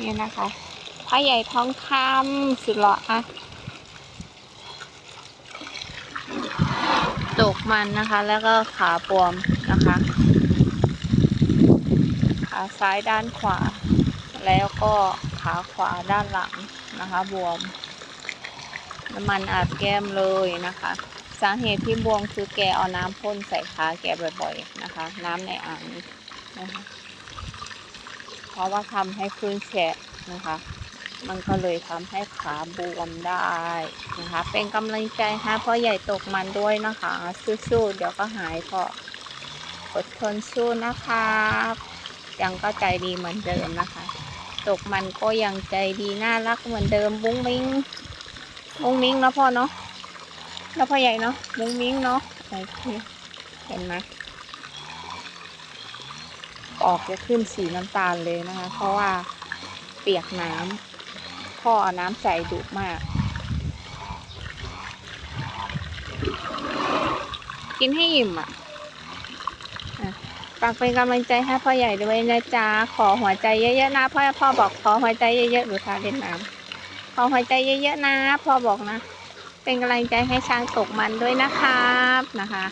นี่นะคะพ่อใหญ่ทองคำสุดหล่ออะตกมันนะคะ แล้วก็ขาบวมนะคะ ขาซ้ายด้านขวา แล้วก็ขาขวาด้านหลังนะคะ บวม น้ำมันอาบแก้มเลยนะคะ สาเหตุที่บวมคือแกเอาน้ำพ่นใส่ขาแกบ่อยๆนะคะ น้ำในอ่างนะคะ เพราะว่าทำให้พื้นแฉะนะคะ มันก็เลยทำให้ขาบวมได้นะคะ เป็นกำลังใจให้พ่อใหญ่ตกมันด้วยนะคะสู้ๆเดี๋ยวก็หายก็อดทนสู้นะครับยังก็ใจดีเหมือนเดิมนะคะ ตกมันก็ยังใจดีน่ารักเหมือนเดิมบุ้งมิ้งบุ้งมิ้งเนาะพ่อเนาะแล้วพ่อใหญ่เนาะบุ้งมิ้งเนาะโอเคเห็นไหม ออกจะขึ้นสีน้ำตาลเลยนะคะ เพราะว่าเปียกน้ำพ่อเอาน้ำใส่ดุมาก กินให้อิ่มอะฝากเป็นกำลังใจให้พ่อใหญ่ด้วยนะจ๊ะขอหัวใจเยอะๆนะพ่อพ่อบอกขอหัวใจเยอะๆหรือทาเล่นน้ำขอหัวใจเยอะๆนะพ่อบอกนะ เป็นกำลังใจให้ช้างตกมันด้วยนะครับนะคะ